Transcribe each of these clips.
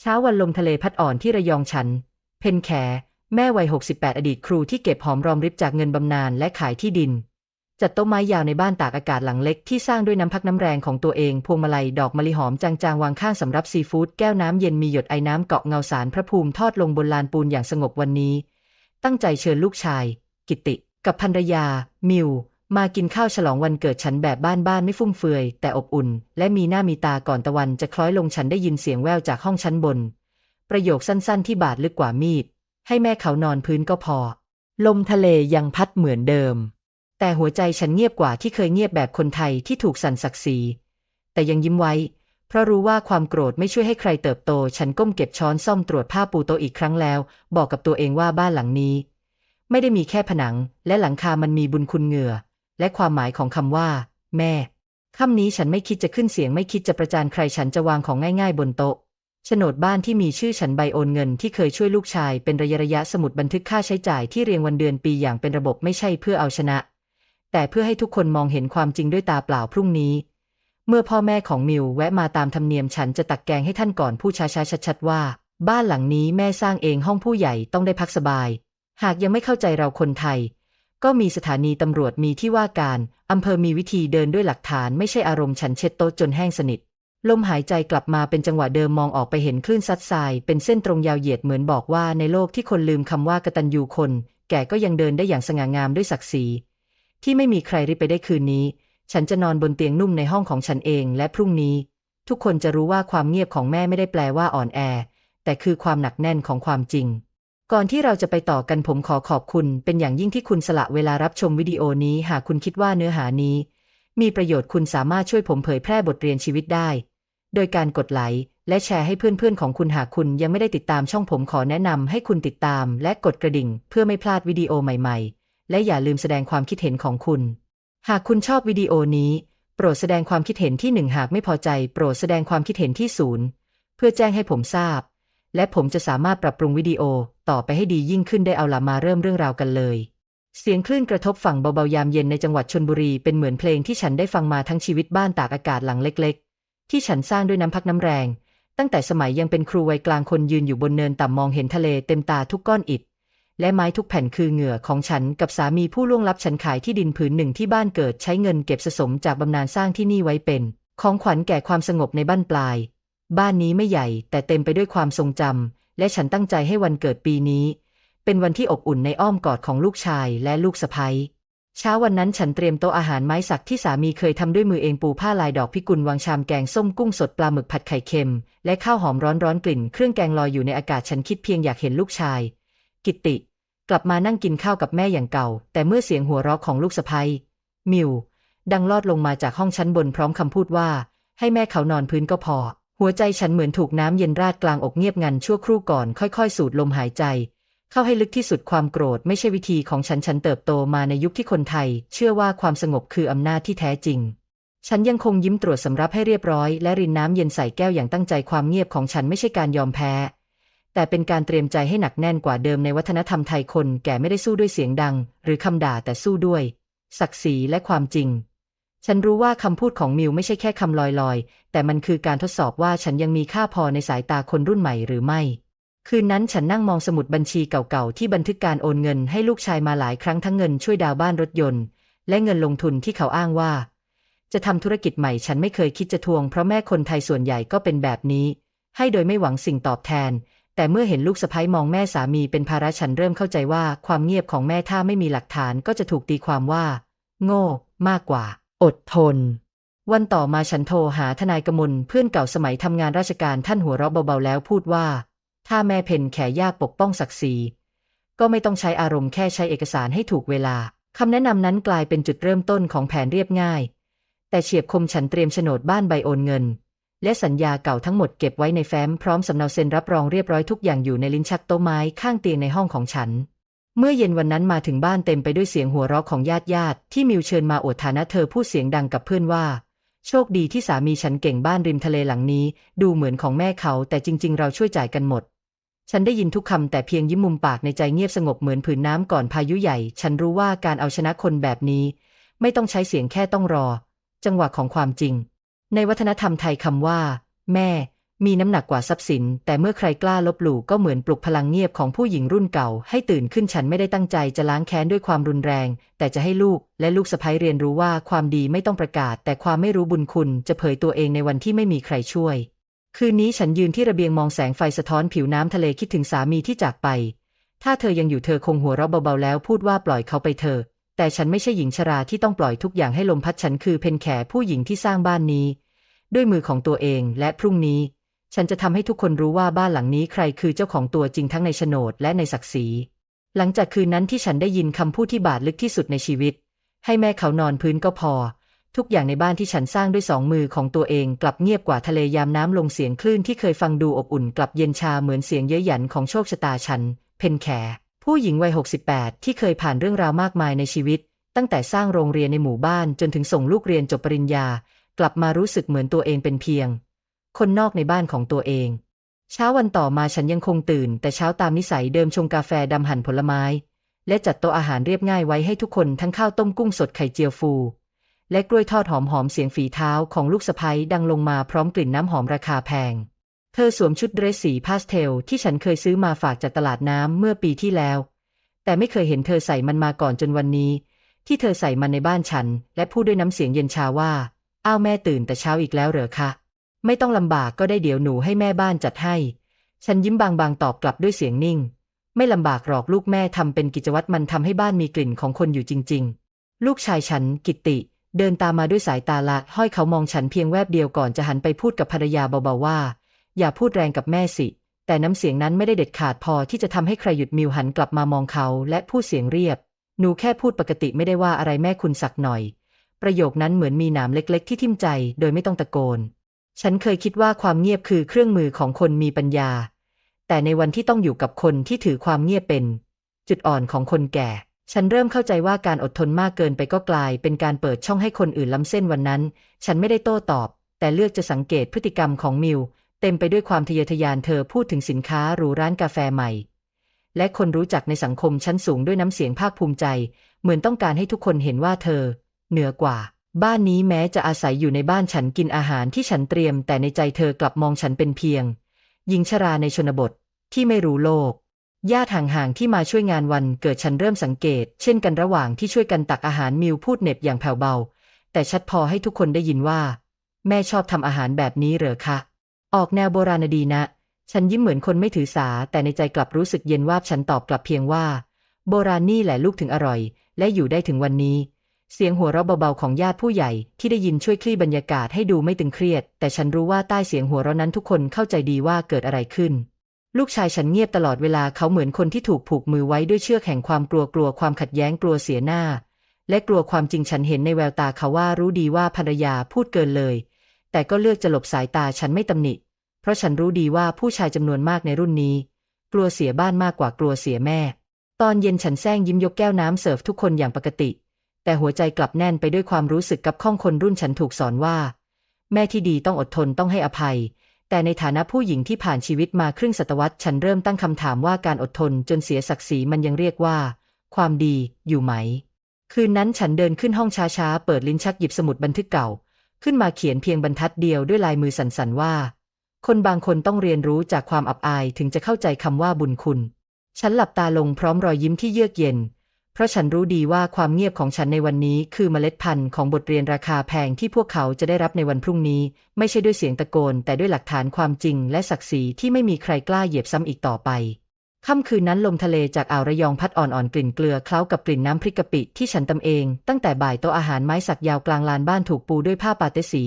เช้าวันลมทะเลพัดอ่อนที่ระยองฉัน เพนแข แม่วัย 68 อดีตครูที่เก็บหอมรอมริบจากเงินบำนาญและขายที่ดิน จัดโต๊ะไม้ยาวในบ้านตากอากาศหลังเล็กที่สร้างด้วยน้ำพักน้ำแรงของตัวเอง พวงมาลัยดอกมะลิหอมจางๆ วางข้างสำรับซีฟู้ดแก้วน้ำเย็นมีหยดไอ้น้ำเกาะเงาสารพระภูมิทอดลงบนลานปูนอย่างสงบวันนี้ ตั้งใจเชิญลูกชาย กิติ กับภรรยา มิว มากินข้าวฉลองวันเกิดฉันแบบบ้านๆไม่ฟุ่มเฟือย แต่อบอุ่น และมีหน้ามีตาก่อนตะวันจะคล้อยลงฉันได้ยินเสียงแว่วจากห้องชั้นบน ประโยคสั้นๆที่บาดลึกกว่ามีด ให้แม่เขานอนพื้นก็พอ ลมทะเลยังพัดเหมือนเดิม แต่หัวใจฉันเงียบกว่าที่เคยเงียบแบบคนไทยที่ถูกสั่นศักดิ์ศรีแต่ยังยิ้มไว้ เพราะรู้ว่าความโกรธไม่ช่วยให้ใครเติบโต ฉันก้มเก็บช้อนซ่อมตรวจผ้าปูโตอีกครั้งแล้ว บอกกับตัวเองว่าบ้านหลังนี้ ไม่ได้มีแค่ผนัง และหลังคามันมีบุญคุณเหงื่อ และความหมายของคำว่า แม่ค่ำนี้ฉันไม่คิดจะขึ้นเสียงไม่คิดจะประจานใครฉันจะวางของง่ายๆบนโต๊ะโฉนดบ้านที่มีชื่อฉันใบโอนเงินที่เคยช่วยลูกชายเป็นระยะระยะสมุดบันทึกค่าใช้จ่ายที่เรียงวันเดือนปีอย่างเป็นระบบไม่ใช่เพื่อเอาชนะ แต่เพื่อให้ทุกคนมองเห็นความจริงด้วยตาเปล่าพรุ่งนี้ เมื่อพ่อแม่ของมิวแวะมาตามธรรมเนียมฉันจะตักแกงให้ท่านก่อนผู้ช้าๆชัดๆว่า บ้านหลังนี้แม่สร้างเองห้องผู้ใหญ่ต้องได้พักสบาย หากยังไม่เข้าใจเราคนไทย ก็มีสถานีตำรวจมีที่ว่าการอำเภอมีวิธีเดินด้วยหลักฐานไม่ใช่อารมณ์ฉันเช็ดโต๊ะจนแห้งสนิท ลมหายใจกลับมาเป็นจังหวะเดิมมองออกไปเห็นคลื่นซัดทราย เป็นเส้นตรงยาวเหยียดเหมือนบอกว่าในโลกที่คนลืมคำว่ากตัญญูคน แก่ก็ยังเดินได้อย่างสง่างามด้วยศักดิ์ศรีที่ไม่มีใครริบไปได้คืนนี้ ฉันจะนอนบนเตียงนุ่มในห้องของฉันเองและพรุ่งนี้ ทุกคนจะรู้ว่าความเงียบของแม่ไม่ได้แปลว่าอ่อนแอ แต่คือความหนักแน่นของความจริง ก่อนที่เราจะไปต่อกันผมขอขอบคุณ เป็นอย่างยิ่งที่คุณสละเวลารับชมวิดีโอนี้ หากคุณคิดว่าเนื้อหานี้ มีประโยชน์คุณสามารถช่วยผมเผยแพร่บทเรียนชีวิตได้ โดยการกดไลค์และแชร์ให้เพื่อนๆของคุณหากคุณยังไม่ได้ติดตามช่องผมขอแนะนำให้คุณติดตาม และกดกระดิ่ง เพื่อไม่พลาดวิดีโอใหม่ๆ และอย่าลืมแสดงความคิดเห็นของคุณ หากคุณชอบวิดีโอนี้ โปรดแสดงความคิดเห็นที่หนึ่งหากไม่พอใจ โปรดแสดงความคิดเห็นที่ศูนย์เพื่อแจ้งให้ผมทราบ และผมจะสามารถปรับปรุงวิดีโอต่อไปให้ดียิ่งขึ้นได้เอาล่ะมาเริ่มเรื่องราวกันเลย เสียงคลื่นกระทบฝั่งเบาๆยามเย็นในจังหวัดชนบุรีเป็นเหมือนเพลงที่ฉันได้ฟังมาทั้งชีวิตบ้านตากอากาศหลังเล็ก ๆ ที่ฉันสร้างด้วยน้ำพักน้ำแรง ตั้งแต่สมัยยังเป็นครูวัยกลางคนยืนอยู่บนเนินต่ำมองเห็นทะเลเต็มตาทุกก้อนอิฐและไม้ทุกแผ่นคือเหงื่อของฉันกับสามีผู้ล่วงลับฉันขายที่ดินผืนหนึ่งที่บ้านเกิดใช้เงินเก็บสะสมจากบำนาญสร้างที่นี่ไว้เป็น ของขวัญแก่ความสงบในบ้านปลาย บ้านนี้ไม่ใหญ่แต่เต็มไปด้วยความทรงจำและฉันตั้งใจให้วันเกิดปีนี้ เป็นวันที่อบอุ่นในอ้อมกอดของลูกชายและลูกสะใภ้เช้าวันนั้นฉันเตรียมโต๊ะอาหารไม้สักที่สามีเคยทำด้วยมือเองปูผ้าลายดอกพิกุลวางชามแกงส้มกุ้งสดปลาหมึกผัดไข่เค็ม และข้าวหอมร้อนร้อนกลิ่นเครื่องแกงลอยอยู่ในอากาศฉันคิดเพียงอยากเห็นลูกชาย กิตติ กลับมานั่งกินข้าวกับแม่อย่างเก่า แต่เมื่อเสียงหัวเราะของลูกสะใภ้มิวดังลอดลงมาจากห้องชั้นบนพร้อมคำพูดว่า ให้แม่เขานอนพื้นก็พอ หัวใจฉันเหมือนถูกน้ำเย็นราดกลางอกเงียบงันชั่วครู่ก่อนค่อยๆ สูดลมหายใจ เข้าให้ลึกที่สุดความโกรธไม่ใช่วิธีของฉันฉันเติบโตมาในยุคที่คนไทย เชื่อว่าความสงบคืออำนาจที่แท้จริง ฉันยังคงยิ้มตรวจสำรับให้เรียบร้อย และรินน้ำเย็นใส่แก้วอย่างตั้งใจความเงียบของฉันไม่ใช่การยอมแพ้ แต่เป็นการเตรียมใจให้หนักแน่นกว่าเดิมในวัฒนธรรมไทยคนแก่ไม่ได้สู้ด้วยเสียงดัง หรือคำด่าแต่สู้ด้วย ศักดิ์ศรีและความจริง ฉันรู้ว่าคำพูดของมิวไม่ใช่แค่คำลอยๆ แต่มันคือการทดสอบว่าฉันยังมีค่าพอในสายตาคนรุ่นใหม่หรือไม่ คืนนั้นฉันนั่งมองสมุดบัญชีเก่าๆ ที่บันทึกการโอนเงินให้ลูกชายมาหลายครั้งทั้งเงินช่วยดาวบ้านรถยนต์ และเงินลงทุนที่เขาอ้างว่า จะทำธุรกิจใหม่ฉันไม่เคยคิดจะทวงเพราะแม่คนไทยส่วนใหญ่ก็เป็นแบบนี้ ให้โดยไม่หวังสิ่งตอบแทน แต่เมื่อเห็นลูกสะใภ้มองแม่สามีเป็นภาระฉันเริ่มเข้าใจว่าความเงียบของแม่ถ้าไม่มีหลักฐานก็จะถูกตีความว่า โง่ มากกว่า อดทน วันต่อมาฉันโทรหาทนายกมลเพื่อนเก่าสมัยทำงานราชการท่านหัวเราะเบาๆแล้วพูดว่า ถ้าแม่เพนแขยากปกป้องศักดิ์ศรีก็ไม่ต้องใช้อารมณ์แค่ใช้เอกสารให้ถูกเวลาคำแนะนำนั้นกลายเป็นจุดเริ่มต้นของแผนเรียบง่าย แต่เฉียบคมฉันเตรียมโฉนดบ้านใบโอนเงิน และสัญญาเก่าทั้งหมดเก็บไว้ในแฟ้มพร้อมสำเนาเซ็นรับรองเรียบร้อยทุกอย่างอยู่ในลิ้นชักโต๊ะไม้ข้างเตียงในห้องของฉัน เมื่อเย็นวันนั้นมาถึงบ้านเต็มไปด้วยเสียงหัวเราะของญาติญาติที่มิวเชิญมาอวดฐานะเธอพูดเสียงดังกับเพื่อนว่า โชคดีที่สามีฉันเก่งบ้านริมทะเลหลังนี้ ดูเหมือนของแม่เขาแต่จริง ๆ เราช่วยจ่ายกันหมด ฉันได้ยินทุกคำแต่เพียงยิ้มมุมปากในใจเงียบสงบเหมือนผืนน้ำก่อนพายุใหญ่ ฉันรู้ว่าการเอาชนะคนแบบนี้ ไม่ต้องใช้เสียงแค่ต้องรอ จังหวะของความจริง ในวัฒนธรรมไทยคำว่า แม่ มีน้ำหนักกว่าทรัพย์สิน แต่เมื่อใครกล้าลบหลู่ก็เหมือนปลุกพลังเงียบของผู้หญิงรุ่นเก่า ให้ตื่นขึ้นฉันไม่ได้ตั้งใจจะล้างแค้นด้วยความรุนแรง แต่จะให้ลูกและลูกสะใภ้เรียนรู้ว่าความดีไม่ต้องประกาศ แต่ความไม่รู้บุญคุณจะเผยตัวเองในวันที่ไม่มีใครช่วย คืนนี้ฉันยืนที่ระเบียงมองแสงไฟสะท้อนผิวน้ำทะเลคิดถึงสามีที่จากไป ถ้าเธอยังอยู่เธอคงหัวเราะเบาๆแล้วพูดว่าปล่อยเขาไปเถอะแต่ฉันไม่ใช่หญิงชราที่ต้องปล่อยทุกอย่างให้ลมพัดฉันคือเพนแขผู้หญิงที่สร้างบ้านนี้ ด้วยมือของตัวเองและพรุ่งนี้ ฉันจะทำให้ทุกคนรู้ว่าบ้านหลังนี้ใครคือเจ้าของตัวจริงทั้งในโฉนดและในศักดิ์ศรี หลังจากคืนนั้นที่ฉันได้ยินคำพูดที่บาดลึกที่สุดในชีวิต ให้แม่เขานอนพื้นก็พอ ทุกอย่างในบ้านที่ฉันสร้างด้วยสองมือของตัวเอง กลับเงียบกว่าทะเลยามน้ำลงเสียงคลื่นที่เคยฟังดูอบอุ่นกลับเย็นชาเหมือนเสียงเย้ยหยันของโชคชะตาฉัน เพนแข ผู้หญิงวัย 68 ที่เคยผ่านเรื่องราวมากมายในชีวิต ตั้งแต่สร้างโรงเรียนในหมู่บ้านจนถึงส่งลูกเรียนจบปริญญา กลับมารู้สึกเหมือนตัวเองเป็นเพียง คนนอกในบ้านของตัวเอง เช้าวันต่อมาฉันยังคงตื่น แต่เช้าตามนิสัยเดิมชงกาแฟดำหั่นผลไม้ และจัดโต๊ะอาหารเรียบง่ายไว้ให้ทุกคนทั้งข้าวต้มกุ้งสดไข่เจียวฟู และกล้วยทอดหอมๆเสียงฝีเท้าของลูกสะใภ้ดังลงมาพร้อมกลิ่นน้ำหอมราคาแพงเธอสวมชุดเดรสสีพาสเทลที่ฉันเคยซื้อมาฝากจากตลาดน้ำเมื่อปีที่แล้ว แต่ไม่เคยเห็นเธอใส่มันมาก่อนจนวันนี้ ที่เธอใส่มันในบ้านฉัน และพูดด้วยน้ำเสียงเย็นชาว่า อ้าวแม่ตื่นแต่เช้าอีกแล้วเหรอคะ ไม่ต้องลำบากก็ได้เดี๋ยวหนูให้แม่บ้านจัดให้ ฉันยิ้มบางๆตอบกลับด้วยเสียงนิ่ง ไม่ลำบากหรอกลูกแม่ทำเป็นกิจวัตรมันทำให้บ้านมีกลิ่นของคนอยู่จริง ๆ ลูกชายฉันกิตติ เดินตามมาด้วยสายตาละห้อยเขามองฉันเพียงแวบเดียวก่อนจะหันไปพูดกับภรรยาเบาๆว่า อย่าพูดแรงกับแม่สิ แต่น้ำเสียงนั้นไม่ได้เด็ดขาดพอที่จะทำให้ใครหยุดมิวหันกลับมามองเขาและพูดเสียงเรียบ หนูแค่พูดปกติไม่ได้ว่าอะไรแม่คุณสักหน่อย ประโยคนั้นเหมือนมีหนามเล็ก ๆ ที่ทิ่มใจ โดยไม่ต้องตะโกน ฉันเคยคิดว่าความเงียบคือเครื่องมือของคนมีปัญญา แต่ในวันที่ต้องอยู่กับคนที่ถือความเงียบเป็น จุดอ่อนของคนแก่ ฉันเริ่มเข้าใจว่าการอดทนมากเกินไปก็กลาย เป็นการเปิดช่องให้คนอื่นล้ำเส้นวันนั้น ฉันไม่ได้โต้ตอบ แต่เลือกจะสังเกตพฤติกรรมของมิว เต็มไปด้วยความทะเยอทะยานเธอพูดถึงสินค้าหรูร้านกาแฟใหม่ และคนรู้จักในสังคมชั้นสูงด้วยน้ำเสียงภาคภูมิใจ เหมือนต้องการให้ทุกคนเห็นว่าเธอ เหนือกว่า บ้านนี้แม้จะอาศัยอยู่ในบ้านฉันกินอาหารที่ฉันเตรียม แต่ในใจเธอกลับมองฉันเป็นเพียง หญิงชราในชนบทที่ไม่รู้โลกญาติห่างๆที่มาช่วยงานวันเกิดฉันเริ่มสังเกต เช่นกันระหว่างที่ช่วยกันตักอาหารมิวพูดเหน็บอย่างแผ่วเบา แต่ชัดพอให้ทุกคนได้ยินว่า แม่ชอบทำอาหารแบบนี้เหรอคะ ออกแนวโบราณดีนะ ฉันยิ้มเหมือนคนไม่ถือสา แต่ในใจกลับรู้สึกเย็นวาบฉันตอบกลับเพียงว่า โบราณนี่แหละลูกถึงอร่อย และอยู่ได้ถึงวันนี้ เสียงหัวเราะเบาๆของญาติผู้ใหญ่ที่ได้ยินช่วยคลี่บรรยากาศให้ดูไม่ตึงเครียด แต่ฉันรู้ว่าใต้เสียงหัวเราะนั้นทุกคนเข้าใจดีว่าเกิดอะไรขึ้น ลูกชายฉันเงียบตลอดเวลาเขาเหมือนคนที่ถูกผูกมือไว้ด้วยเชือกแห่งความกลัวกลัวความขัดแย้งกลัวเสียหน้า และกลัวความจริงฉันเห็นในแววตาเขาว่ารู้ดีว่าภรรยาพูดเกินเลย แต่ก็เลือกจะหลบสายตาฉันไม่ตำหนิ เพราะฉันรู้ดีว่าผู้ชายจำนวนมากในรุ่นนี้ กลัวเสียบ้านมากกว่ากลัวเสียแม่ ตอนเย็นฉันแซงยิ้มยกแก้วน้ำเสิร์ฟทุกคนอย่างปกติ แต่หัวใจกลับแน่นไปด้วยความรู้สึกกับข้องคนรุ่นฉันถูกสอนว่า แม่ที่ดีต้องอดทนต้องให้อภัย แต่ในฐานะผู้หญิงที่ผ่านชีวิตมาครึ่งศตวรรษฉันเริ่มตั้งคำถามว่าการอดทนจนเสียศักดิ์ศรีมันยังเรียกว่า ความดีอยู่ไหม คืนนั้นฉันเดินขึ้นห้องช้าๆเปิดลิ้นชักหยิบสมุดบันทึกเก่า ขึ้นมาเขียนเพียงบรรทัดเดียวด้วยลายมือสั่นๆว่า คนบางคนต้องเรียนรู้จากความอับอายถึงจะเข้าใจคำว่าบุญคุณ ฉันหลับตาลงพร้อมรอยยิ้มที่เยือกเย็น เพราะฉันรู้ดีว่าความเงียบของฉันในวันนี้คือเมล็ดพันธุ์ของบทเรียนราคาแพงที่พวกเขาจะได้รับในวันพรุ่งนี้ ไม่ใช่ด้วยเสียงตะโกน แต่ด้วยหลักฐานความจริงและศักดิ์ศรีที่ไม่มีใครกล้าเหยียบซ้ำอีกต่อไปค่ำคืนนั้นลมทะเลจากอ่าวระยองพัดอ่อนๆกลิ่นเกลือเคล้ากับกลิ่นน้ำพริกกะปิที่ฉันตำเอง ตั้งแต่บ่ายโต๊ะอาหารไม้สักยาวกลางลานบ้านถูกปูด้วยผ้าปาเตสี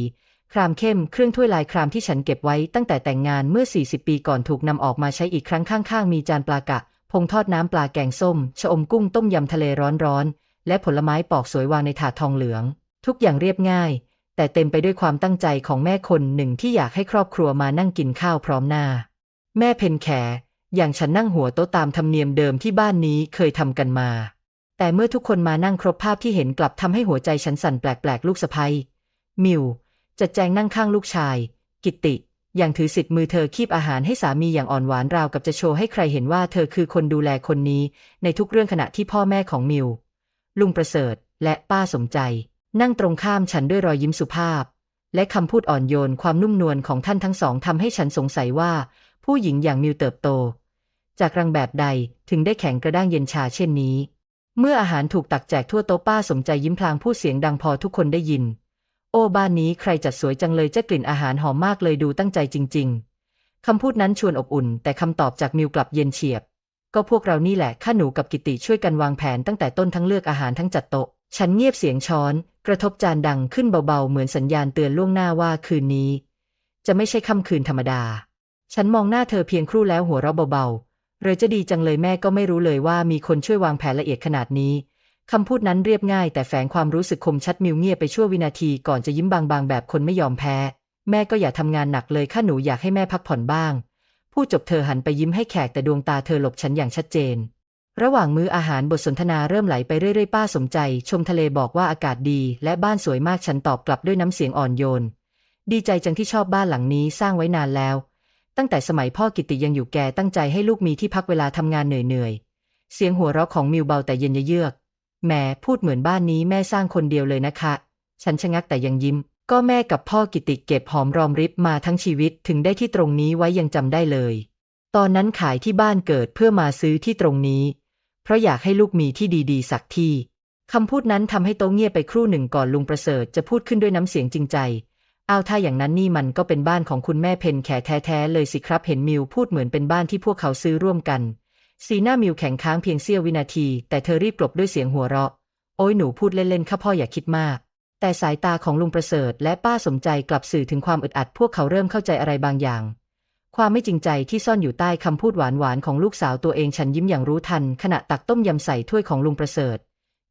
ครามเข้มเครื่องถ้วยลายครามที่ฉันเก็บไว้ตั้งแต่แต่งงานเมื่อ 40 ปีก่อนถูกนำออกมาใช้อีกครั้งข้างๆ มีจานปลากะ พงทอดน้ำปลาแกงส้ม ชะอมกุ้งต้มยำทะเลร้อนๆ และผลไม้ปอกสวยวางในถาดทองเหลือง ทุกอย่างเรียบง่าย แต่เต็มไปด้วยความตั้งใจของแม่คนหนึ่งที่อยากให้ครอบครัวมานั่งกินข้าวพร้อมหน้า แม่เพนแข อย่างฉันนั่งหัวโต๊ะตามธรรมเนียมเดิมที่บ้านนี้เคยทำกันมา แต่เมื่อทุกคนมานั่งครบภาพที่เห็นกลับทำให้หัวใจฉันสั่นแปลกๆ ลูกสะใภ้มิวจัดแจงนั่งข้างลูกชาย กิตติ อย่างถือสิทธิ์มือเธอคีบอาหารให้สามีอย่างอ่อนหวานราวกับจะโชว์ให้ใครเห็นว่าเธอคือคนดูแลคนนี้ในทุกเรื่องขณะที่พ่อแม่ของมิว ลุงประเสริฐและป้าสมใจ นั่งตรงข้ามฉันด้วยรอยยิ้มสุภาพ และคำพูดอ่อนโยนความนุ่มนวลของท่านทั้งสองทำให้ฉันสงสัยว่า ผู้หญิงอย่างมิวเติบโต จากรังแบบใดถึงได้แข็งกระด้างเย็นชาเช่นนี้ เมื่ออาหารถูกตักแจกทั่วโต๊ะป้าสมใจยิ้มพลางพูดเสียงดังพอทุกคนได้ยิน โอ้บ้านนี้ใครจัดสวยจังเลยเจ้ากลิ่นอาหารหอมมากเลยดูตั้งใจจริง ๆ คำพูดนั้นชวนอบอุ่น แต่คำตอบจากมิวกลับเย็นเฉียบ ก็พวกเรานี่แหละข้าหนูกับกิติช่วยกันวางแผนตั้งแต่ต้นทั้งเลือกอาหารทั้งจัดโต๊ะ ฉันเงียบเสียงช้อน กระทบจานดังขึ้นเบาๆ เหมือนสัญญาณเตือนล่วงหน้าว่าคืนนี้ จะไม่ใช่ค่ำคืนธรรมดา ฉันมองหน้าเธอเพียงครู่แล้วหัวเราะเบาๆเรยจะดีจังเลยแม่ก็ไม่รู้เลยว่ามีคนช่วยวางแผนละเอียดขนาดนี้ คำพูดนั้นเรียบง่ายแต่แฝงความรู้สึกคมชัดมิวเงียบไปชั่ววินาทีก่อนจะยิ้มบางๆ แบบคนไม่ยอมแพ้ แม่ก็อย่าทำงานหนักเลยข้าหนูอยากให้แม่พักผ่อนบ้าง พูดจบเธอหันไปยิ้มให้แขกแต่ดวงตาเธอหลบฉันอย่างชัดเจน ระหว่างมื้ออาหารบทสนทนาเริ่มไหลไปเรื่อยๆ ป้าสมใจ ชมทะเลบอกว่าอากาศดี และบ้านสวยมากฉันตอบกลับด้วยน้ำเสียงอ่อนโยน ดีใจจังที่ชอบบ้านหลังนี้สร้างไว้นานแล้ว ตั้งแต่สมัยพ่อกิติยังอยู่แกตั้งใจให้ลูกมีที่พักเวลาทำงานเหนื่อยๆเสียงหัวเราะของมิวเบาแต่เย็นเยือก แหมพูดเหมือนบ้านนี้แม่สร้างคนเดียวเลยนะคะ ฉันชะงักแต่ยังยิ้ม ก็แม่กับพ่อกิติเก็บหอมรอมริบมาทั้งชีวิตถึงได้ที่ตรงนี้ไว้ยังจำได้เลย ตอนนั้นขายที่บ้านเกิดเพื่อมาซื้อที่ตรงนี้ เพราะอยากให้ลูกมีที่ดีๆ สักที่คำพูดนั้นทำให้โต๊ะเงียบไปครู่หนึ่งก่อนลุงประเสริฐจะพูดขึ้นด้วยน้ำเสียงจริงใจเอาถ้าอย่างนั้นนี่มันก็เป็นบ้านของคุณแม่เพนแขแท้ๆเลยสิครับเห็นมิวพูดเหมือนเป็นบ้านที่พวกเขาซื้อร่วมกัน สีหน้ามิวแข็งค้างเพียงเสี้ยววินาที แต่เธอรีบกลบด้วยเสียงหัวเราะ โอ้ยหนูพูดเล่นๆข้าพ่ออย่าคิดมาก แต่สายตาของลุงประเสริฐและป้าสมใจกลับสื่อถึงความอึดอัด พวกเขาเริ่มเข้าใจอะไรบางอย่าง ความไม่จริงใจที่ซ่อนอยู่ใต้คำพูดหวานๆของลูกสาวตัวเองฉันยิ้มอย่างรู้ทัน ขณะตักต้มยำใส่ถ้วยของลุงประเสริฐ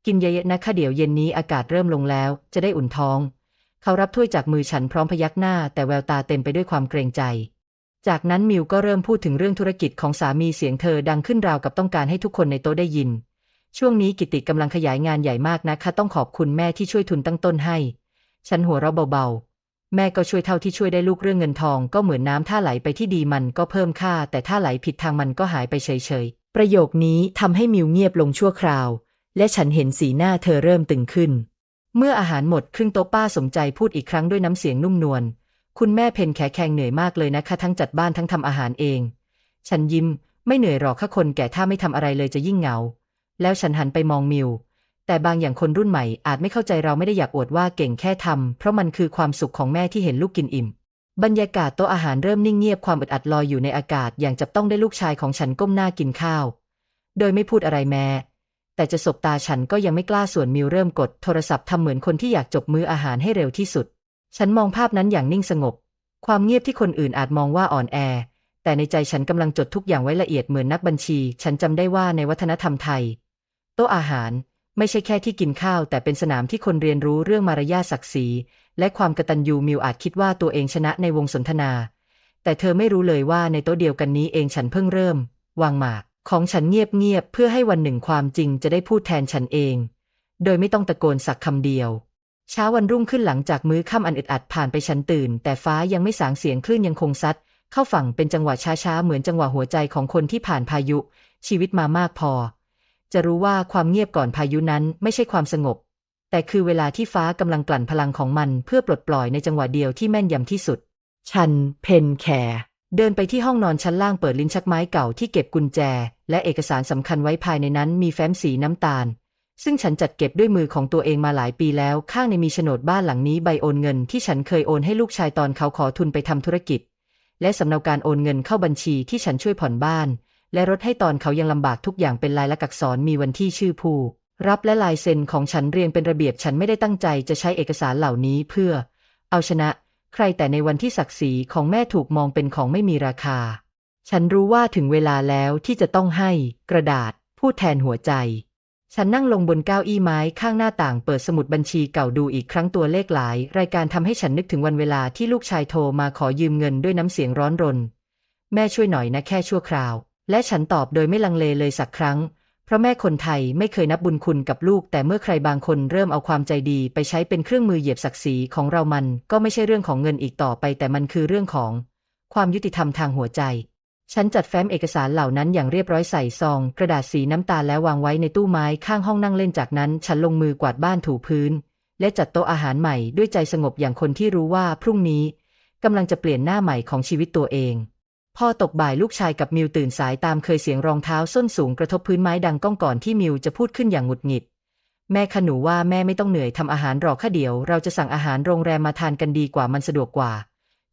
กินเยอะๆนะคะเดี๋ยวเย็นนี้อากาศเริ่มลงแล้ว จะได้อุ่นท้อง เขารับถ้วยจากมือฉันพร้อมพยักหน้า แต่แววตาเต็มไปด้วยความเกรงใจ จากนั้นมิวก็เริ่มพูดถึงเรื่องธุรกิจของสามีเสียงเธอดังขึ้นราวกับต้องการให้ทุกคนในโต๊ะได้ยิน ช่วงนี้กิติกำลังขยายงานใหญ่มากนะคะต้องขอบคุณแม่ที่ช่วยทุนตั้งต้นให้ ฉันหัวเราเบาๆ แม่ก็ช่วยเท่าที่ช่วยได้ลูกเรื่องเงินทองก็เหมือนน้ำถ้าไหลไปที่ดีมันก็เพิ่มค่า แต่ถ้าไหลผิดทางมันก็หายไปเฉยๆ ประโยคนี้ทำให้มิวเงียบลงชั่วคราว และฉันเห็นสีหน้าเธอเริ่มตึงขึ้น เมื่ออาหารหมดครึ่งโต๊ะป้าสมใจพูดอีกครั้งด้วยน้ำเสียงนุ่มนวล คุณแม่เพนแขแขงเหนื่อยมากเลยนะคะ ทั้งจัดบ้านทั้งทำอาหารเอง ฉันยิ้ม ไม่เหนื่อยหรอกค่ะคนแก่ถ้าไม่ทำอะไรเลยจะยิ่งเหงา แล้วฉันหันไปมองมิว แต่บางอย่างคนรุ่นใหม่อาจไม่เข้าใจเราไม่ได้อยากอวดว่าเก่งแค่ทำเพราะมันคือความสุขของแม่ที่เห็นลูกกินอิ่ม บรรยากาศโต๊ะอาหารเริ่มนิ่งเงียบความอึดอัดลอยอยู่ในอากาศอย่างจับต้องได้ลูกชายของฉันก้มหน้ากินข้าว โดยไม่พูดอะไรแม้แต่จะสบตาฉันก็ยังไม่กล้าส่วนมิวเริ่มกดโทรศัพท์ทำเหมือนคนที่อยากจบมื้ออาหารให้เร็วที่สุด ฉันมองภาพนั้นอย่างนิ่งสงบ ความเงียบที่คนอื่นอาจมองว่าอ่อนแอ แต่ในใจฉันกำลังจดทุกอย่างไว้ละเอียดเหมือนนักบัญชี ฉันจำได้ว่าในวัฒนธรรมไทย โต๊ะอาหารไม่ใช่แค่ที่กินข้าว แต่เป็นสนามที่คนเรียนรู้เรื่องมารยาทศักดิ์ศรีและความกตัญญูมิวอาจคิดว่าตัวเองชนะในวงสนทนา แต่เธอไม่รู้เลยว่าในโต๊ะเดียวกันนี้เองฉันเพิ่งเริ่ม วางหมากของฉันเงียบๆเพื่อให้วันหนึ่งความจริงจะได้พูดแทนฉันเอง โดยไม่ต้องตะโกนสักคำเดียว เช้าวันรุ่งขึ้นหลังจากมื้อค่ำอันอึดอัดผ่านไปฉันตื่น แต่ฟ้ายังไม่สางเสียงคลื่นยังคงซัด เข้าฝั่งเป็นจังหวะช้าๆ เหมือนจังหวะหัวใจของคนที่ผ่านพายุ ชีวิตมามากพอ จะรู้ว่าความเงียบก่อนพายุนั้นไม่ใช่ความสงบ แต่คือเวลาที่ฟ้ากำลังกลั่นพลังของมันเพื่อปลดปล่อยในจังหวะเดียวที่แม่นยำที่สุดฉัน เพนแคร์เดินไปที่ห้องนอนชั้นล่างเปิดลิ้นชักไม้เก่าที่เก็บกุญแจ และเอกสารสำคัญไว้ภายในนั้นมีแฟ้มสีน้ำตาล ซึ่งฉันจัดเก็บด้วยมือของตัวเองมาหลายปีแล้ว ข้างในมีโฉนดบ้านหลังนี้ใบโอนเงินที่ฉันเคยโอนให้ลูกชายตอนเขาขอทุนไปทำธุรกิจ และสำเนาการโอนเงินเข้าบัญชีที่ฉันช่วยผ่อนบ้าน และรถให้ตอนเขายังลำบากทุกอย่างเป็นลายลักษณ์อักษรมีวันที่ชื่อผู้รับและลายเซ็นของฉันเรียงเป็นระเบียบฉันไม่ได้ตั้งใจจะใช้เอกสารเหล่านี้เพื่อ เอาชนะ ใครแต่ในวันที่ศักดิ์ศรีของแม่ถูกมองเป็นของไม่มีราคา ฉันรู้ว่าถึงเวลาแล้วที่จะต้องให้ กระดาษพูดแทนหัวใจ ฉันนั่งลงบนเก้าอี้ไม้ข้างหน้าต่างเปิดสมุดบัญชีเก่าดูอีกครั้งตัวเลขหลาย รายการทำให้ฉันนึกถึงวันเวลาที่ลูกชายโทรมาขอยืมเงินด้วยน้ำเสียงร้อนรน แม่ช่วยหน่อยนะแค่ชั่วคราว และฉันตอบโดยไม่ลังเลเลยสักครั้ง เพราะแม่คนไทยไม่เคยนับบุญคุณกับลูก แต่เมื่อใครบางคนเริ่มเอาความใจดีไปใช้เป็นเครื่องมือเหยียบศักดิ์ศรีของเรามัน ก็ไม่ใช่เรื่องของเงินอีกต่อไป แต่มันคือเรื่องของ ความยุติธรรมทางหัวใจ ฉันจัดแฟ้มเอกสารเหล่านั้นอย่างเรียบร้อยใส่ซอง กระดาษสีน้ำตาลแล้ววางไว้ในตู้ไม้ข้างห้องนั่งเล่นจากนั้น ฉันลงมือกวาดบ้านถูพื้น และจัดโต๊ะอาหารใหม่ด้วยใจสงบอย่างคนที่รู้ว่าพรุ่งนี้กำลังจะเปลี่ยนหน้าใหม่ของชีวิตตัวเอง พอตกบ่ายลูกชายกับมิวตื่นสายตามเคยเสียงรองเท้าส้นสูงกระทบพื้นไม้ดังก้องก่อนที่มิวจะพูดขึ้นอย่างหงุดหงิด แม่ขนูว่าแม่ไม่ต้องเหนื่อยทำอาหารรอข้าเดียว เราจะสั่งอาหารโรงแรมมาทานกันดีกว่ามันสะดวกกว่า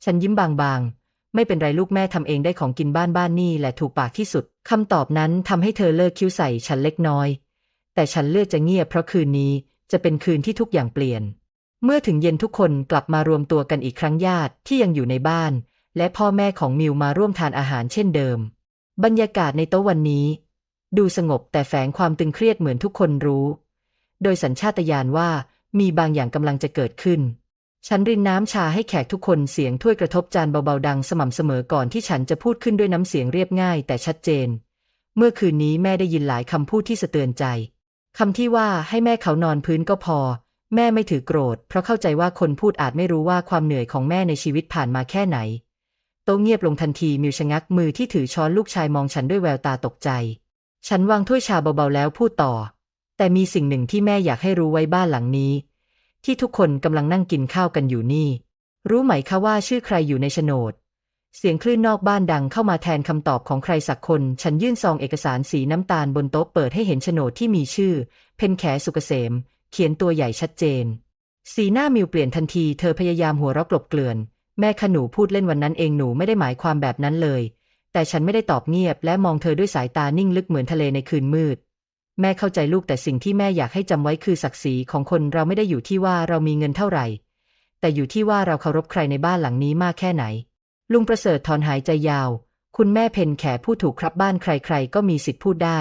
ฉันยิ้มบางๆ ไม่เป็นไรลูกแม่ทำเองได้ของกินบ้านบ้านนี่แหละถูกปากที่สุด คำตอบนั้นทำให้เธอเลิกคิ้วใส่ฉันเล็กน้อย แต่ฉันเลือกจะเงียบเพราะคืนนี้จะเป็นคืนที่ทุกอย่างเปลี่ยน เมื่อถึงเย็นทุกคนกลับมารวมตัวกันอีกครั้งญาติที่ยังอยู่ในบ้าน และพ่อแม่ของมิวมาร่วมทานอาหารเช่นเดิม บรรยากาศในโต๊ะวันนี้ ดูสงบแต่แฝงความตึงเครียดเหมือนทุกคนรู้ โดยสัญชาตญาณว่ามีบางอย่างกำลังจะเกิดขึ้น ฉันรินน้ำชาให้แขกทุกคนเสียงถ้วยกระทบจานเบาๆดังสม่ำเสมอก่อนที่ฉันจะพูดขึ้นด้วยน้ำเสียงเรียบง่ายแต่ชัดเจน เมื่อคืนนี้แม่ได้ยินหลายคำพูดที่สะเตือนใจคำที่ว่าให้แม่เขานอนพื้นก็พอ แม่ไม่ถือโกรธ เพราะเข้าใจว่าคนพูดอาจไม่รู้ว่าความเหนื่อยของแม่ในชีวิตผ่านมาแค่ไหน โต๊ะเงียบลงทันทีมิวชะงักมือที่ถือช้อนลูกชายมองฉันด้วยแววตาตกใจ ฉันวางถ้วยชาเบาๆแล้วพูดต่อ แต่มีสิ่งหนึ่งที่แม่อยากให้รู้ไว้บ้านหลังนี้ ที่ทุกคนกำลังนั่งกินข้าวกันอยู่นี่ รู้ไหมคะว่าชื่อใครอยู่ในโฉนด เสียงคลื่นนอกบ้านดังเข้ามาแทนคำตอบของใครสักคน ฉันยื่นซองเอกสารสีน้ำตาลบนโต๊ะเปิดให้เห็นโฉนดที่มีชื่อ เพนแขสุกเกษม เขียนตัวใหญ่ชัดเจน สีหน้ามิวเปลี่ยนทันที เธอพยายามหัวเราะกลบเกลื่อน แม่ขนูพูดเล่นวันนั้นเองหนูไม่ได้หมายความแบบนั้นเลย แต่ฉันไม่ได้ตอบเงียบและมองเธอด้วยสายตานิ่งลึกเหมือนทะเลในคืนมืด แม่เข้าใจลูกแต่สิ่งที่แม่อยากให้จำไว้คือศักดิ์ศรีของคนเราไม่ได้อยู่ที่ว่าเรามีเงินเท่าไหร่ แต่อยู่ที่ว่าเราเคารพใครในบ้านหลังนี้มากแค่ไหน ลุงประเสริฐถอนหายใจยาว คุณแม่เพนแขพูดถูกครับบ้านใครๆ ก็มีสิทธิ์พูดได้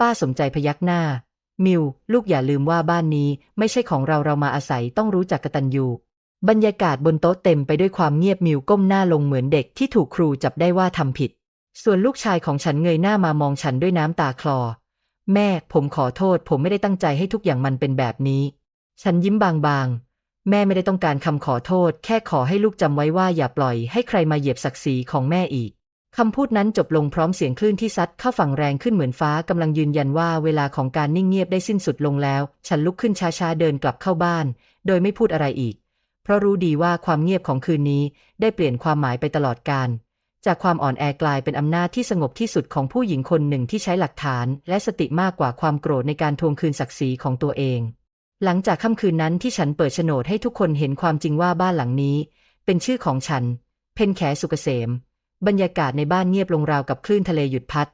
ป้าสมใจพยักหน้า มิว ลูกอย่าลืมว่าบ้านนี้ไม่ใช่ของเราเรามาอาศัยต้องรู้จักกตัญญูบรรยากาศบนโต๊ะเต็มไปด้วยความเงียบมิวก้มหน้าลงเหมือนเด็กที่ถูกครูจับได้ว่าทำผิด ส่วนลูกชายของฉันเงยหน้ามามองฉันด้วยน้ำตาคลอ แม่ ผมขอโทษ ผมไม่ได้ตั้งใจให้ทุกอย่างมันเป็นแบบนี้ ฉันยิ้มบางๆ แม่ไม่ได้ต้องการคำขอโทษ แค่ขอให้ลูกจำไว้ว่าอย่าปล่อยให้ใครมาเหยียบศักดิ์ศรีของแม่อีกคำพูดนั้นจบลงพร้อมเสียงคลื่นที่ซัดเข้าฝั่งแรงขึ้นเหมือนฟ้ากำลังยืนยันว่าเวลาของการนิ่งเงียบได้สิ้นสุดลงแล้ว ฉันลุกขึ้นช้าๆเดินกลับเข้าบ้าน โดยไม่พูดอะไรอีก เพราะรู้ดีว่าความเงียบของคืนนี้ได้เปลี่ยนความหมายไปตลอดกาล จากความอ่อนแอกลายเป็นอำนาจที่สงบที่สุดของผู้หญิงคนหนึ่งที่ใช้หลักฐาน และสติมากกว่าความโกรธในการทวงคืนศักดิ์ศรีของตัวเอง หลังจากค่ำคืนนั้นที่ฉันเปิดโฉนดให้ทุกคนเห็นความจริงว่าบ้านหลังนี้ เป็นชื่อของฉัน เพนแขสุกเกษม บรรยากาศในบ้านเงียบลงราวกับคลื่นทะเลหยุดพัด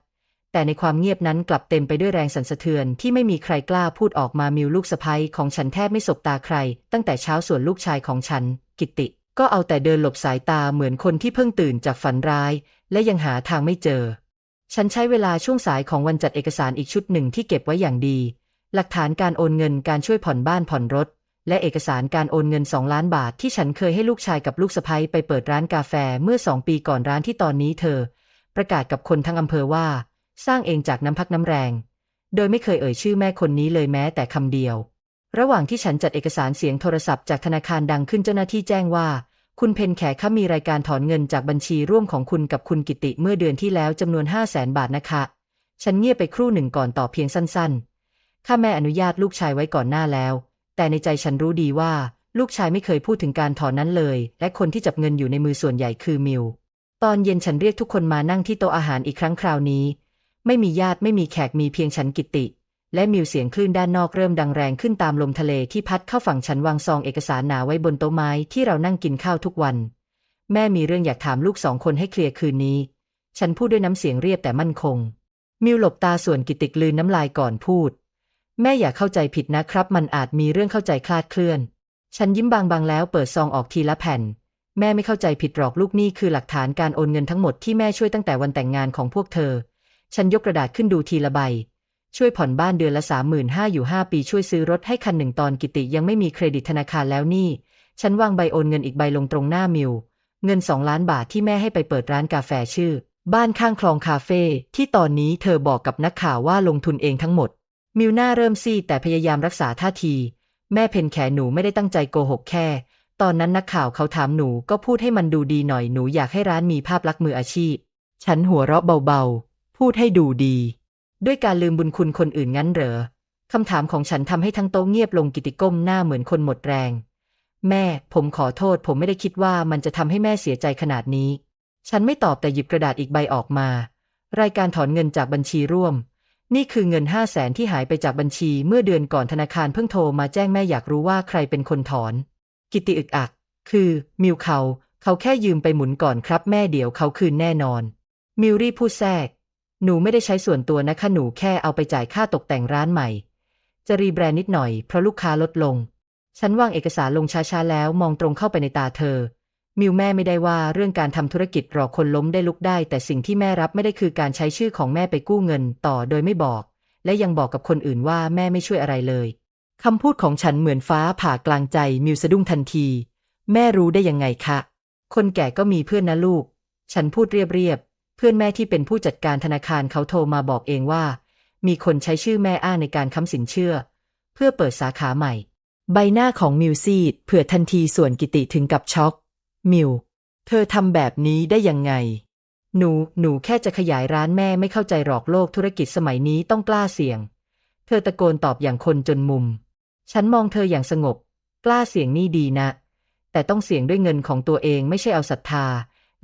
แต่ในความเงียบนั้นกลับเต็มไปด้วยแรงสั่นสะเทือนที่ไม่มีใครกล้าพูดออกมามิวลูกสะใภ้ของฉันแทบไม่สบตาใคร ตั้งแต่เช้าส่วนลูกชายของฉัน กิตติ ก็เอาแต่เดินหลบสายตาเหมือนคนที่เพิ่งตื่นจากฝันร้าย และยังหาทางไม่เจอ ฉันใช้เวลาช่วงสายของวันจัดเอกสารอีกชุดหนึ่งที่เก็บไว้อย่างดี หลักฐานการโอนเงินการช่วยผ่อนบ้านผ่อนรถ และเอกสารการโอนเงิน2ล้านบาทที่ฉันเคยให้ลูกชายกับลูกสะใภ้ไปเปิดร้านกาแฟเมื่อสองปีก่อนร้านที่ตอนนี้เธอ ประกาศกับคนทั้งอำเภอว่า สร้างเองจากน้ำพักน้ำแรง โดยไม่เคยเอ่ยชื่อแม่คนนี้เลยแม้แต่คำเดียว ระหว่างที่ฉันจัดเอกสารเสียงโทรศัพท์จากธนาคารดังขึ้นเจ้าหน้าที่แจ้งว่า คุณเพนแขกมีรายการถอนเงินจากบัญชีร่วมของคุณกับคุณกิติเมื่อเดือนที่แล้วจำนวน5 0 0แสนบาทนะคะ ฉันเงียบไปครู่หนึ่งก่อนตอบเพียงสั้นๆ ข้าแม่อนุญาตลูกชายไว้ก่อนหน้าแล้ว แต่ในใจฉันรู้ดีว่า ลูกชายไม่เคยพูดถึงการถอนนั้นเลย และคนที่จับเงินอยู่ในมือส่วนใหญ่คือมิว ตอนเย็นฉันเรียกทุกคนมานั่งที่โต๊ะอาหารอีกครั้งคราวนี้ ไม่มีญาติไม่มีแขกมีเพียงฉันกิติ และมิวเสียงคลื่นด้านนอกเริ่มดังแรงขึ้นตามลมทะเลที่พัดเข้าฝั่งฉันวางซองเอกสารหนาไว้บนโต๊ะไม้ที่เรานั่งกินข้าวทุกวัน แม่มีเรื่องอยากถามลูกสองคนให้เคลียร์คืนนี้ ฉันพูดด้วยน้ำเสียงเรียบแต่มั่นคง มิวหลบตาส่วนกิติกลืนน้ำลายก่อนพูด แม่อย่าเข้าใจผิดนะครับ มันอาจมีเรื่องเข้าใจคลาดเคลื่อน ฉันยิ้มบางๆแล้วเปิดซองออกทีละแผ่น แม่ไม่เข้าใจผิดหรอกลูกนี่คือหลักฐานการโอนเงินทั้งหมดที่แม่ช่วยตั้งแต่วันแต่งงานของพวกเธอ ฉันยกกระดาษขึ้นดูทีละใบ ช่วยผ่อนบ้านเดือนละสามหมื่นห้าอยู่ห้าปีช่วยซื้อรถให้คันหนึ่งตอนกิติยังไม่มีเครดิตธนาคารแล้วนี่ ฉันวางใบโอนเงินอีกใบลงตรงหน้ามิว เงินสองล้านบาทที่แม่ให้ไปเปิดร้านกาแฟชื่อ บ้านข้างคลองคาเฟ่ที่ตอนนี้เธอบอกกับนักข่าวว่าลงทุนเองทั้งหมด มิวหน้าเริ่มซีดแต่พยายามรักษาท่าที แม่เพนแขหนูไม่ได้ตั้งใจโกหกแค่ ตอนนั้นนักข่าวเขาถามหนูก็พูดให้มันดูดีหน่อยหนูอยากให้ร้านมีภาพลักษณ์มืออาชีพ ฉันหัวเราะเบาๆพูดให้ดูดี ด้วยการลืมบุญคุณคนอื่นงั้นเหรอคำถามของฉันทำให้ทั้งโต๊ะเงียบลงกิติก้มหน้าเหมือนคนหมดแรง แม่ ผมขอโทษ ผมไม่ได้คิดว่ามันจะทำให้แม่เสียใจขนาดนี้ ฉันไม่ตอบแต่หยิบกระดาษอีกใบออกมา รายการถอนเงินจากบัญชีร่วม นี่คือเงินห้าแสนที่หายไปจากบัญชีเมื่อเดือนก่อนธนาคารเพิ่งโทรมาแจ้งแม่อยากรู้ว่าใครเป็นคนถอน กิติอึกอัก คือ มิวเขา เขาแค่ยืมไปหมุนก่อนครับ แม่เดี๋ยวเขาคืนแน่นอน มิวรีพูดแทรก หนูไม่ได้ใช้ส่วนตัวนะคะหนูแค่เอาไปจ่ายค่าตกแต่งร้านใหม่ จะรีแบรนด์นิดหน่อยเพราะลูกค้าลดลง ฉันวางเอกสารลงช้าๆแล้วมองตรงเข้าไปในตาเธอ มิวแม่ไม่ได้ว่าเรื่องการทำธุรกิจรอคนล้มได้ลุกได้ แต่สิ่งที่แม่รับไม่ได้คือการใช้ชื่อของแม่ไปกู้เงินต่อโดยไม่บอก และยังบอกกับคนอื่นว่าแม่ไม่ช่วยอะไรเลยคำพูดของฉันเหมือนฟ้าผ่ากลางใจมิวสะดุ้งทันที แม่รู้ได้ยังไงคะ คนแก่ก็มีเพื่อนนะลูก ฉันพูดเรียบ เพื่อนแม่ที่เป็นผู้จัดการธนาคารเขาโทรมาบอกเองว่า มีคนใช้ชื่อแม่อ้าในการค้ำสินเชื่อ เพื่อเปิดสาขาใหม่ ใบหน้าของมิวซีดเผื่อทันทีส่วนกิติถึงกับช็อก มิว เธอทำแบบนี้ได้ยังไง หนู หนูแค่จะขยายร้านแม่ไม่เข้าใจหรอกโลกธุรกิจสมัยนี้ต้องกล้าเสี่ยง เธอตะโกนตอบอย่างคนจนมุม ฉันมองเธออย่างสงบ กล้าเสี่ยงนี่ดีนะ แต่ต้องเสี่ยงด้วยเงินของตัวเองไม่ใช่เอาศรัทธา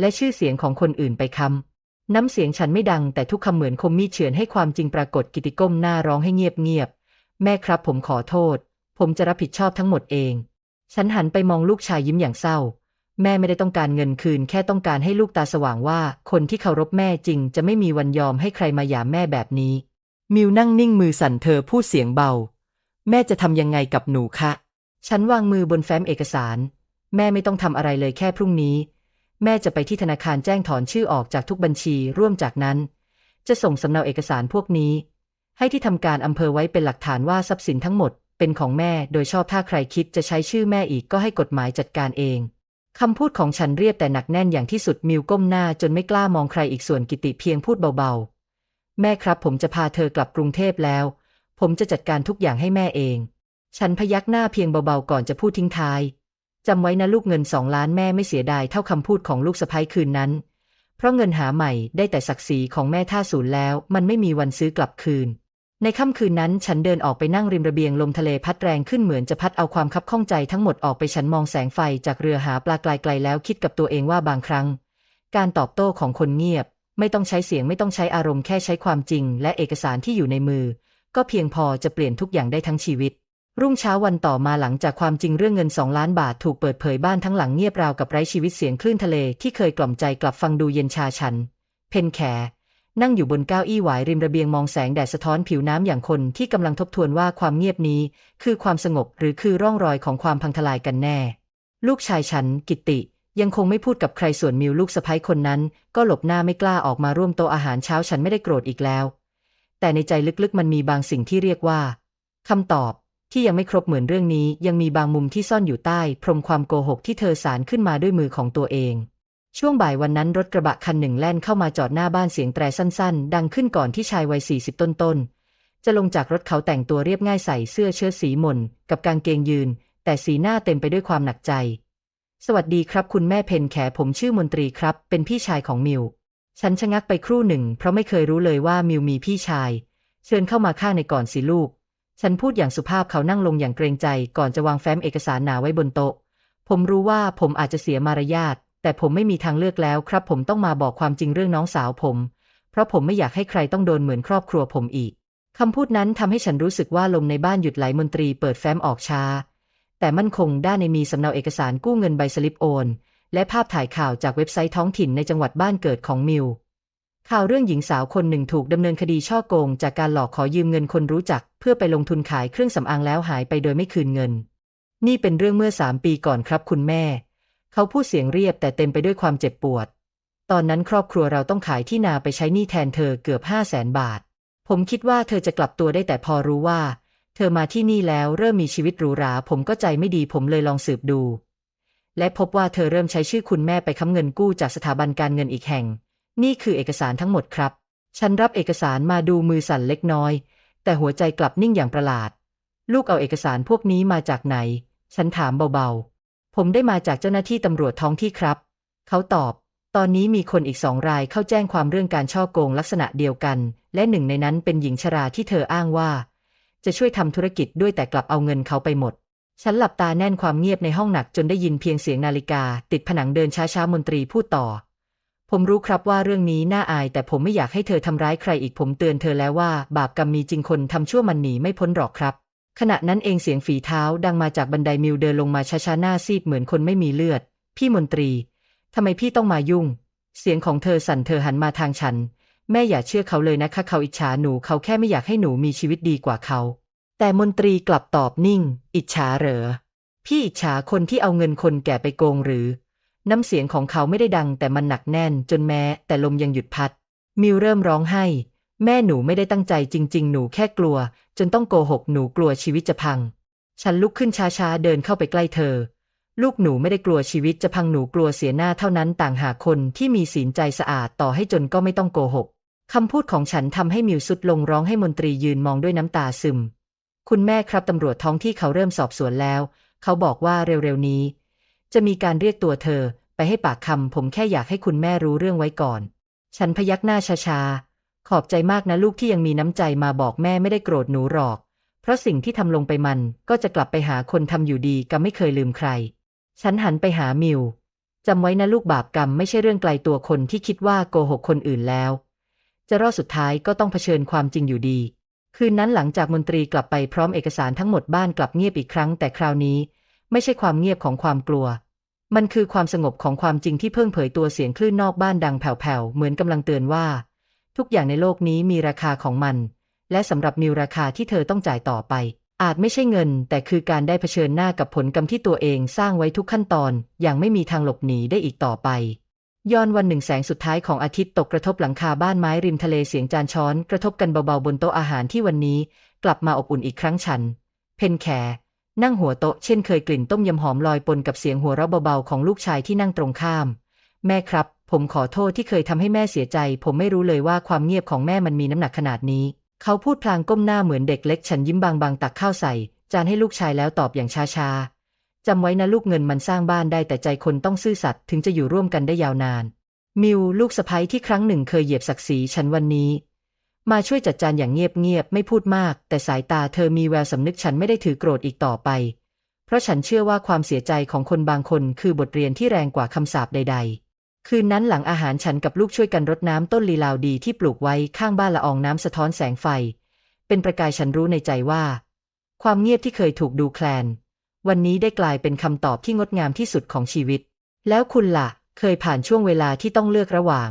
และชื่อเสียงของคนอื่นไปค้ำ น้ำเสียงฉันไม่ดังแต่ทุกคำเหมือนคมมีดเฉือนให้ความจริงปรากฏกิติก้มหน้าร้องให้เงียบๆ แม่ครับผมขอโทษ ผมจะรับผิดชอบทั้งหมดเอง ฉันหันไปมองลูกชายยิ้มอย่างเศร้า แม่ไม่ได้ต้องการเงินคืน แค่ต้องการให้ลูกตาสว่างว่า คนที่เคารพแม่จริง จะไม่มีวันยอมให้ใครมาหยามแม่แบบนี้ มิวนั่งนิ่งมือสั่นเธอพูดเสียงเบา แม่จะทำยังไงกับหนูคะ ฉันวางมือบนแฟ้มเอกสาร แม่ไม่ต้องทำอะไรเลยแค่พรุ่งนี้ แม่จะไปที่ธนาคารแจ้งถอนชื่อออกจากทุกบัญชีร่วมจากนั้น จะส่งสำเนาเอกสารพวกนี้ ให้ที่ทำการอำเภอไว้เป็นหลักฐานว่าทรัพย์สินทั้งหมดเป็นของแม่โดยชอบถ้าใครคิดจะใช้ชื่อแม่อีกก็ให้กฎหมายจัดการเองคำพูดของฉันเรียบแต่หนักแน่นอย่างที่สุดมิวก้มหน้าจนไม่กล้ามองใครอีกส่วนกิติเพียงพูดเบาๆ แม่ครับผมจะพาเธอกลับกรุงเทพแล้ว ผมจะจัดการทุกอย่างให้แม่เอง ฉันพยักหน้าเพียงเบาๆก่อนจะพูดทิ้งท้าย จำไว้นะลูกเงินสองล้านแม่ไม่เสียดายเท่าคำพูดของลูกสะใภ้คืนนั้น เพราะเงินหาใหม่ได้แต่ศักดิ์ศรีของแม่ท่าศูนย์แล้ว มันไม่มีวันซื้อกลับคืน ในค่ำคืนนั้นฉันเดินออกไปนั่งริมระเบียงลมทะเลพัดแรงขึ้นเหมือนจะพัดเอาความคับข้องใจทั้งหมดออกไปฉันมองแสงไฟจากเรือหาปลาไกลๆแล้วคิดกับตัวเองว่าบางครั้ง การตอบโต้ของคนเงียบ ไม่ต้องใช้เสียงไม่ต้องใช้อารมณ์แค่ใช้ความจริง และเอกสารที่อยู่ในมือ ก็เพียงพอจะเปลี่ยนทุกอย่างได้ทั้งชีวิต รุ่งเช้าวันต่อมาหลังจากความจริงเรื่องเงินสองล้านบาทถูกเปิดเผยบ้านทั้งหลังเงียบราวกับไร้ชีวิตเสียงคลื่นทะเลที่เคยกล่อมใจกลับฟังดูเย็นชาฉัน เพนแข นั่งอยู่บนเก้าอี้หวายริมระเบียงมองแสงแดดสะท้อนผิวน้ำอย่างคนที่กำลังทบทวนว่าความเงียบนี้ คือความสงบหรือคือร่องรอยของความพังทลายกันแน่ ลูกชายฉัน กิติ ยังคงไม่พูดกับใครส่วนมิวลูกสะใภ้คนนั้น ก็หลบหน้าไม่กล้าออกมาร่วมโต๊ะอาหารเช้าฉันไม่ได้โกรธอีกแล้ว แต่ในใจลึกๆมันมีบางสิ่งที่เรียกว่าคำตอบ ที่ยังไม่ครบเหมือนเรื่องนี้ ยังมีบางมุมที่ซ่อนอยู่ใต้ พรมความโกหกที่เธอสารขึ้นมาด้วยมือของตัวเอง ช่วงบ่ายวันนั้นรถกระบะคันหนึ่งแล่นเข้ามาจอดหน้าบ้านเสียงแตรสั้น ๆ ดังขึ้นก่อนที่ชายวัยสี่สิบต้นๆจะลงจากรถเขาแต่งตัวเรียบง่ายใส่เสื้อเชิ้ตสีหม่นกับกางเกงยืน แต่สีหน้าเต็มไปด้วยความหนักใจ สวัสดีครับ คุณแม่เพนแขผมชื่อมนตรีครับ เป็นพี่ชายของมิวฉันชะงักไปครู่หนึ่ง เพราะไม่เคยรู้เลยว่ามิวมีพี่ชาย เชิญเข้ามาข้างในก่อนสิลูก ฉันพูดอย่างสุภาพเขานั่งลงอย่างเกรงใจ ก่อนจะวางแฟ้มเอกสารหนาไว้บนโต๊ะ ผมรู้ว่าผมอาจจะเสียมารยาท แต่ผมไม่มีทางเลือกแล้วครับ ผมต้องมาบอกความจริงเรื่องน้องสาวผม เพราะผมไม่อยากให้ใครต้องโดนเหมือนครอบครัวผมอีก คำพูดนั้นทำให้ฉันรู้สึกว่าลมในบ้านหยุดไหลมนตรีเปิดแฟ้มออกช้า แต่มั่นคงด้านในมีสำเนาเอกสารกู้เงินใบสลิปโอน และภาพถ่ายข่าวจากเว็บไซต์ท้องถิ่นในจังหวัดบ้านเกิดของมิว ข่าวเรื่องหญิงสาวคนหนึ่งถูกดำเนินคดีช่อโกง จากการหลอกขอยืมเงินคนรู้จัก เพื่อไปลงทุนขายเครื่องสำอางแล้วหายไปโดยไม่คืนเงิน นี่เป็นเรื่องเมื่อสามปีก่อนครับคุณแม่ เขาพูดเสียงเรียบแต่เต็มไปด้วยความเจ็บปวด ตอนนั้นครอบครัวเราต้องขายที่นาไปใช้หนี้แทนเธอเกือบห้าแสนบาท ผมคิดว่าเธอจะกลับตัวได้แต่พอรู้ว่า เธอมาที่นี่แล้วเริ่มมีชีวิตหรูหรา ผมก็ใจไม่ดีผมเลยลองสืบดู และพบว่าเธอเริ่มใช้ชื่อคุณแม่ไปค้ำเงินกู้จากสถาบันการเงินอีกแห่ง นี่คือเอกสารทั้งหมดครับ ฉันรับเอกสารมาดูมือสั่นเล็กน้อย แต่หัวใจกลับนิ่งอย่างประหลาด ลูกเอาเอกสารพวกนี้มาจากไหน ฉันถามเบาๆ ผมได้มาจากเจ้าหน้าที่ตำรวจท้องที่ครับ เขาตอบ ตอนนี้มีคนอีกสองรายเข้าแจ้งความเรื่องการช่อโกงลักษณะเดียวกัน และหนึ่งในนั้นเป็นหญิงชราที่เธออ้างว่า จะช่วยทำธุรกิจด้วยแต่กลับเอาเงินเขาไปหมดฉันหลับตาแน่นความเงียบในห้องหนักจนได้ยินเพียงเสียงนาฬิกา ติดผนังเดินช้าๆมนตรีพูดต่อ ผมรู้ครับว่าเรื่องนี้น่าอาย แต่ผมไม่อยากให้เธอทำร้ายใครอีกผมเตือนเธอแล้วว่า บาปกรรมมีจริงคนทำชั่วมันหนีไม่พ้นหรอกครับ ขณะนั้นเองเสียงฝีเท้าดังมาจากบันไดมิวเดินลงมาช้าๆหน้าซีดเหมือนคนไม่มีเลือด พี่มนตรีทำไมพี่ต้องมายุ่ง เสียงของเธอสั่นเธอหันมาทางฉัน แม่อย่าเชื่อเขาเลยนะคะเขาอิจฉาหนูเขาแค่ไม่อยากให้หนูมีชีวิตดีกว่าเขา แต่มนตรีกลับตอบนิ่ง อิจฉาเหรอพี่อิจฉาคนที่เอาเงินคนแก่ไปโกงหรือ น้ำเสียงของเขาไม่ได้ดังแต่มันหนักแน่นจนแม้แต่ลมยังหยุดพัด มิวเริ่มร้องไห้ แม่หนูไม่ได้ตั้งใจจริง ๆ หนูแค่กลัว จนต้องโกหกหนูกลัวชีวิตจะพัง ฉันลุกขึ้นช้าๆเดินเข้าไปใกล้เธอ ลูกหนูไม่ได้กลัวชีวิตจะพังหนูกลัวเสียหน้าเท่านั้นต่างหากคนที่มีศีลใจสะอาดต่อให้จนก็ไม่ต้องโกหกคำพูดของฉันทำให้มิวสุดลงร้องให้มนตรียืนมองด้วยน้ำตาซึม คุณแม่ครับตำรวจท้องที่เขาเริ่มสอบสวนแล้ว เขาบอกว่าเร็วๆนี้ จะมีการเรียกตัวเธอไปให้ปากคำผมแค่อยากให้คุณแม่รู้เรื่องไว้ก่อน ฉันพยักหน้าช้าๆ ขอบใจมากนะลูกที่ยังมีน้ำใจมาบอกแม่ไม่ได้โกรธหนูหรอก เพราะสิ่งที่ทำลงไปมันก็จะกลับไปหาคนทำอยู่ดีกับไม่เคยลืมใคร ฉันหันไปหามิวจำไว้นะลูกบาปกรรมไม่ใช่เรื่องไกลตัวคนที่คิดว่าโกหกคนอื่นแล้ว จะรอดสุดท้ายก็ต้องเผชิญความจริงอยู่ดี คืนนั้นหลังจากมนตรีกลับไปพร้อมเอกสารทั้งหมดบ้านกลับเงียบอีกครั้งแต่คราวนี้ ไม่ใช่ความเงียบของความกลัว มันคือความสงบของความจริงที่เพิ่งเผยตัวเสียงคลื่นนอกบ้านดังแผ่วๆ เหมือนกำลังเตือนว่า ทุกอย่างในโลกนี้มีราคาของมัน และสำหรับมิวราคาที่เธอต้องจ่ายต่อไป อาจไม่ใช่เงิน แต่คือการได้เผชิญหน้ากับผลกรรมที่ตัวเองสร้างไว้ทุกขั้นตอน อย่างไม่มีทางหลบหนีได้อีกต่อไปย้อนวันหนึ่งแสงสุดท้ายของอาทิตย์ตกกระทบหลังคาบ้านไม้ริมทะเลเสียงจานช้อน กระทบกันเบาๆบนโต๊ะอาหารที่วันนี้ กลับมาอบอุ่นอีกครั้งฉัน เพนแข นั่งหัวโต๊ะเช่นเคยกลิ่นต้มยำหอมลอยปนกับเสียงหัวเราะเบาๆของลูกชายที่นั่งตรงข้าม แม่ครับ ผมขอโทษที่เคยทำให้แม่เสียใจ ผมไม่รู้เลยว่าความเงียบของแม่มันมีน้ำหนักขนาดนี้ เขาพูดพลางก้มหน้าเหมือนเด็กเล็ก ฉันยิ้มบางๆตักข้าวใส่ จานให้ลูกชายแล้วตอบอย่างช้าๆจำไว้นะลูกเงินมันสร้างบ้านได้แต่ใจคนต้องซื่อสัตย์ถึงจะอยู่ร่วมกันได้ยาวนาน มิวลูกสะใภ้ที่ครั้งหนึ่งเคยเหยียบศักดิ์ศรีฉันวันนี้ มาช่วยจัดจานอย่างเงียบๆ ไม่พูดมาก แต่สายตาเธอมีแววสำนึกฉันไม่ได้ถือโกรธอีกต่อไป เพราะฉันเชื่อว่าความเสียใจของคนบางคนคือบทเรียนที่แรงกว่าคำสาปใด ๆ คืนนั้นหลังอาหารฉันกับลูกช่วยกันรดน้ำต้นลีลาวดีที่ปลูกไว้ข้างบ้านละอองน้ำสะท้อนแสงไฟ เป็นประกายฉันรู้ในใจว่า ความเงียบที่เคยถูกดูแคลน วันนี้ได้กลายเป็นคำตอบที่งดงามที่สุดของชีวิต แล้วคุณล่ะ เคยผ่านช่วงเวลาที่ต้องเลือกระหว่าง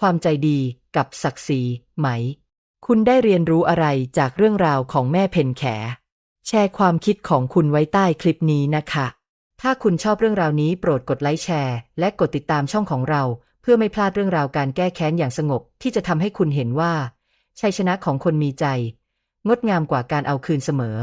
ความใจดีกับศักดิ์ศรีไหม คุณได้เรียนรู้อะไรจากเรื่องราวของแม่เพนแข แชร์ความคิดของคุณไว้ใต้คลิปนี้นะคะ ถ้าคุณชอบเรื่องราวนี้โปรดกดไลค์แชร์ และกดติดตามช่องของเรา เพื่อไม่พลาดเรื่องราวการแก้แค้นอย่างสงบ ที่จะทำให้คุณเห็นว่า ชัยชนะของคนมีใจ งดงามกว่าการเอาคืนเสมอ